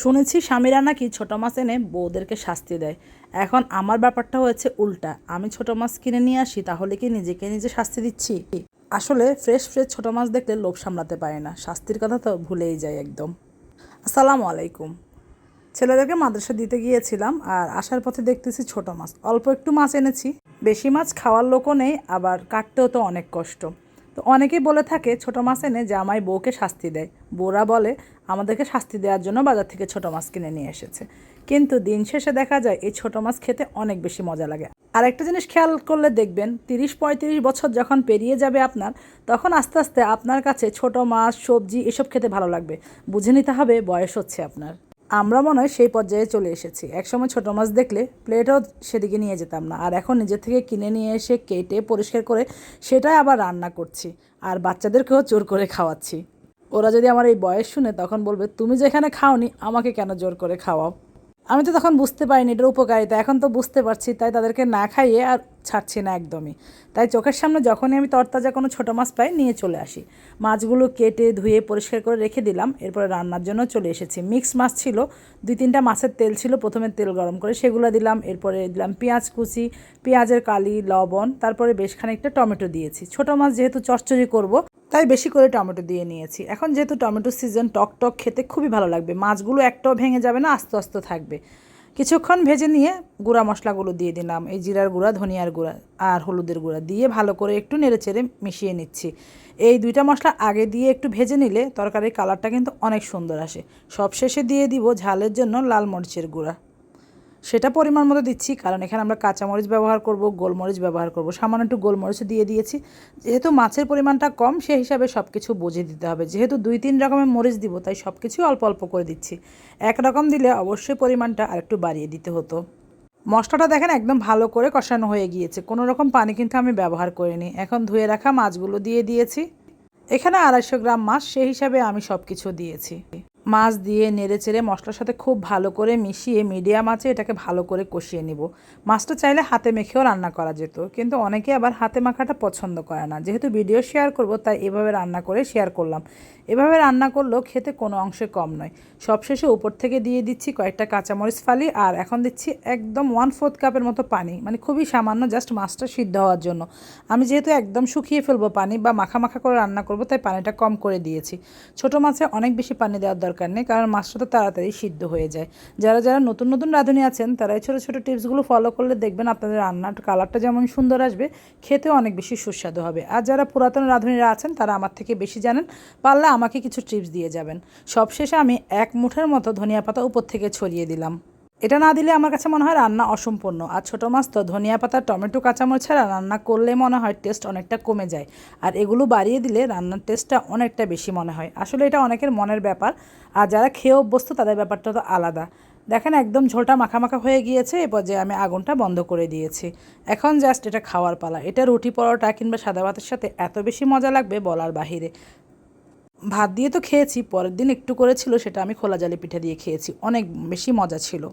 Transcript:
শুনেছি স্বামীরা নাকি ছোটো মাছ এনে বউদেরকে শাস্তি দেয়। এখন আমার ব্যাপারটা হয়েছে উল্টা। আমি ছোটো মাছ কিনে নিয়ে আসি, তাহলে কি নিজেকে নিজে শাস্তি দিচ্ছি? আসলে ফ্রেশ ফ্রেশ ছোটো মাছ দেখলে লোভ সামলাতে পারে না। শাস্তির কথা তো ভুলেই যায় একদম। আসসালামু আলাইকুম। ছেলেদেরকে মাদ্রাসা দিতে গিয়েছিলাম আর আসার পথে দেখতেছি ছোট মাছ। অল্প একটু মাছ এনেছি। বেশি মাছ খাওয়ার লোকও নেই, আবার কাটতেও তো অনেক কষ্ট। তো অনেকেই বলে থাকে, ছোট মাছ এনে জামাই বউকে শাস্তি দেয়। বোরা বলে, আমাদেরকে শাস্তি দেওয়ার জন্য বাজার থেকে ছোট মাছ কিনে নিয়ে এসেছে। কিন্তু দিন শেষে দেখা যায়, এই ছোট মাছ খেতে অনেক বেশি মজা লাগে। আর একটা জিনিস খেয়াল করলে দেখবেন, তিরিশ পঁয়ত্রিশ বছর যখন পেরিয়ে যাবে আপনার, তখন আস্তে আস্তে আপনার কাছে ছোট মাছ, সবজি এসব খেতে ভালো লাগবে। বুঝে নিতে হবে বয়স হচ্ছে আপনার। আমরা মনে হয় সেই পর্যায়ে চলে এসেছি। একসময় ছোটো মাছ দেখলে প্লেটও সেদিকে নিয়ে যেতাম না। আর এখন নিজের থেকে কিনে নিয়ে এসে কেটে পরিষ্কার করে সেটাই আবার রান্না করছি। আর বাচ্চাদেরকেও জোর করে খাওয়াচ্ছি। ওরা যদি আমার এই বয়স শুনে তখন বলবে, তুমি যেখানে খাওনি, আমাকে কেন জোর করে খাওয়াও? আমি তো তখন বুঝতে পারিনি এটার উপকারিতা। এখন তো বুঝতে পারছি, তাই তাদেরকে না খাইয়ে আর ছাড়ছি না একদমই। তাই চোখের সামনে যখনই আমি তরতাজা কোনো ছোটো মাছ পাই, নিয়ে চলে আসি। মাছগুলো কেটে ধুয়ে পরিষ্কার করে রেখে দিলাম, এরপরে রান্নার জন্য চলে এসেছি। মিক্স মাছ ছিল, দুই তিনটা মাছের তেল ছিল, প্রথমে তেল গরম করে সেগুলো দিলাম, এরপরে দিলাম পেঁয়াজ কুচি, পেঁয়াজের কালি, লবণ, তারপরে বেশ খানিকটা টমেটো দিয়েছি। ছোটো মাছ যেহেতু চচ্চড়ি করব তাই বেশি করে টমেটো দিয়ে নিয়েছি। এখন যেহেতু টমেটো সিজন, টক টক খেতে খুবই ভালো লাগবে। মাছগুলো একটাও ভেঙে যাবে না, আস্তে আস্তে থাকবে। কিছুক্ষণ ভেজে নিয়ে গুঁড়া মশলাগুলো দিয়ে দিলাম। এই জিরার গুঁড়া, ধনিয়ার গুঁড়া আর হলুদের গুঁড়া দিয়ে ভালো করে একটু নেড়ে চেড়ে মিশিয়ে নিচ্ছি। এই দুইটা মশলা আগে দিয়ে একটু ভেজে নিলে তরকারির কালারটা কিন্তু অনেক সুন্দর আসে। সবশেষে দিয়ে দিব ঝালের জন্য লাল মরিচের গুঁড়া। সেটা পরিমাণ মতো দিচ্ছি, কারণ এখানে আমরা কাঁচামরিচ ব্যবহার করব, গোলমরিচ ব্যবহার করব। সামান্য একটু গোলমরিচ দিয়ে দিয়েছি। যেহেতু মাছের পরিমাণটা কম, সে হিসাবে সব কিছু বুঝে দিতে হবে। যেহেতু দুই তিন রকমের মরিচ দিব, তাই সব কিছুই অল্প অল্প করে দিচ্ছি। এক রকম দিলে অবশ্যই পরিমাণটা আরেকটু বাড়িয়ে দিতে হতো। মশলাটা দেখেন একদম ভালো করে কষানো হয়ে গিয়েছে। কোনো রকম পানি কিন্তু আমি ব্যবহার করিনি। এখন ধুয়ে রাখা মাছগুলো দিয়ে দিয়েছি। এখানে আড়াইশো গ্রাম মাছ সেই হিসাবে আমি সব কিছু দিয়েছি। মাছ দিয়ে নেড়ে চেড়ে মশলার সাথে খুব ভালো করে মিশিয়ে মিডিয়াম আছে এটাকে ভালো করে কষিয়ে নিব। মাছটা চাইলে হাতে মেখেও রান্না করা যেত, কিন্তু অনেকে আবার হাতে মাখাটা পছন্দ করে না। যেহেতু ভিডিও শেয়ার করব, তাই এভাবে রান্না করে শেয়ার করলাম। এভাবে রান্না করলেও খেতে কোনো অংশে কম নয়। সবশেষে উপর থেকে দিয়ে দিচ্ছি কয়েকটা কাঁচামরিচ ফালি, আর এখন দিচ্ছি একদম ওয়ান ফোর্থ কাপের মতো পানি। মানে খুবই সামান্য জাস্ট মাছটা সিদ্ধ হওয়ার জন্য। আমি যেহেতু একদম শুকিয়ে ফেলব পানি বা মাখা মাখা করে রান্না করব, তাই পানিটা কম করে দিয়েছি। ছোট মাছে অনেক বেশি পানি দেওয়ার দরকার নেই, কারণ মাছটা তো তাড়াতাড়ি সিদ্ধ হয়ে যায়। যারা যারা নতুন নতুন রাঁধুনি আছেন তারা এই ছোটো ছোটো টিপসগুলো ফলো করলে দেখবেন আপনাদের রান্নার কালারটা যেমন সুন্দর আসবে, খেতেও অনেক বেশি সুস্বাদু হবে। আর যারা পুরাতন রাঁধুনিরা আছেন, তারা আমার থেকে বেশি জানেন, পারলে আমাকে কিছু টিপস দিয়ে যাবেন। সবশেষে আমি এক মুঠের মতো ধনিয়া পাতা উপর থেকে ছড়িয়ে দিলাম। এটা না দিলে আমার কাছে মনে হয় রান্না অসম্পূর্ণ। আর ছোটো মাছ তো, ধনিয়া পাতা, টমেটো, কাঁচামরিচ ছাড়া রান্না করলে মনে হয় টেস্ট অনেকটা কমে যায়। আর এগুলো বাড়িয়ে দিলে রান্নার টেস্টটা অনেকটা বেশি মনে হয়। আসলে এটা অনেকের মনের ব্যাপার। আর যারা খেয়ে অভ্যস্ত, তাদের ব্যাপারটা তো আলাদা। দেখেন একদম ঝোলটা মাখা মাখা হয়ে গিয়েছে, এ পর্যায়ে আমি আগুনটা বন্ধ করে দিয়েছি। এখন জাস্ট এটা খাওয়ার পালা। এটা রুটি পরোটা কিংবা সাদা ভাতের সাথে এত বেশি মজা লাগবে বলার বাহিরে। ভাত দিয়ে তো খেয়েছি, পরের দিন একটু করেছিল, সেটা আমি খোলা জালি পিঠা দিয়ে খেয়েছি। অনেক বেশি মজা ছিল।